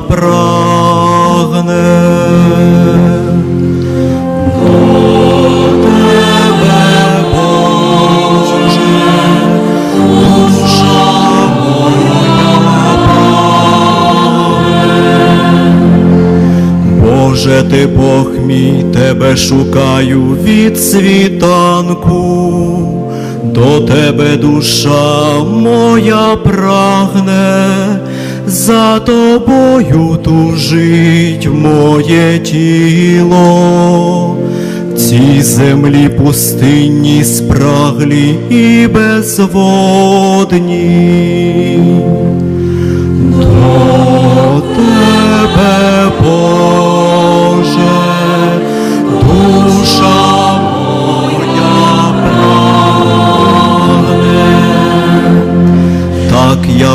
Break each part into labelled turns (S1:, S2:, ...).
S1: прагне. Боже ти Бог мій, тебе шукаю від світанку, до тебе душа моя прагне, за тобою тужить моє тіло. Цій землі пустинні спраглі і безводні.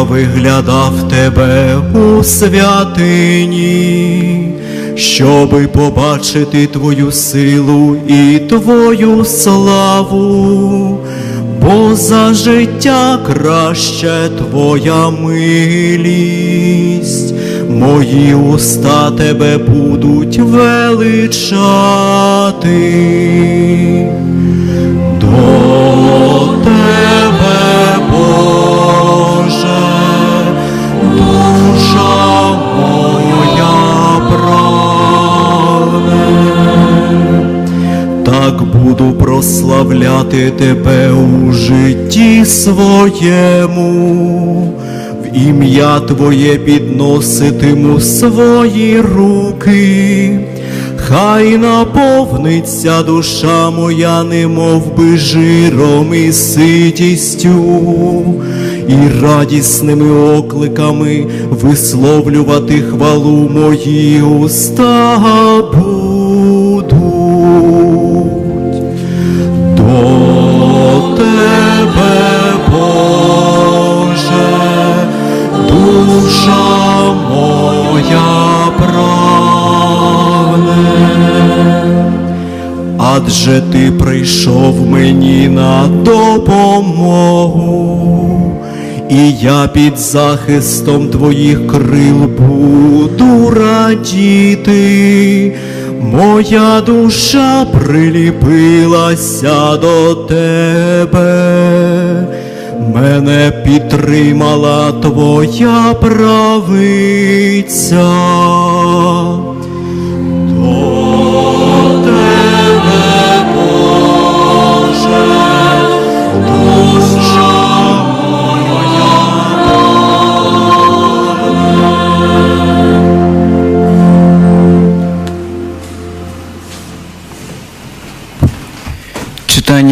S1: Виглядав тебе у святині, щоби побачити твою силу і твою славу, бо за життя краще твоя милість, мої уста тебе будуть величати. Так буду прославляти тебе у житті своєму, в ім'я Твоє підноситиму свої руки. Хай наповниться душа моя, немов би жиром і ситістю, і радісними окликами висловлювати хвалу мої уста Адже ти прийшов мені на допомогу, і я під захистом твоїх крил буду радіти. Моя душа приліпилася до тебе, мене підтримала твоя правиця.
S2: Читання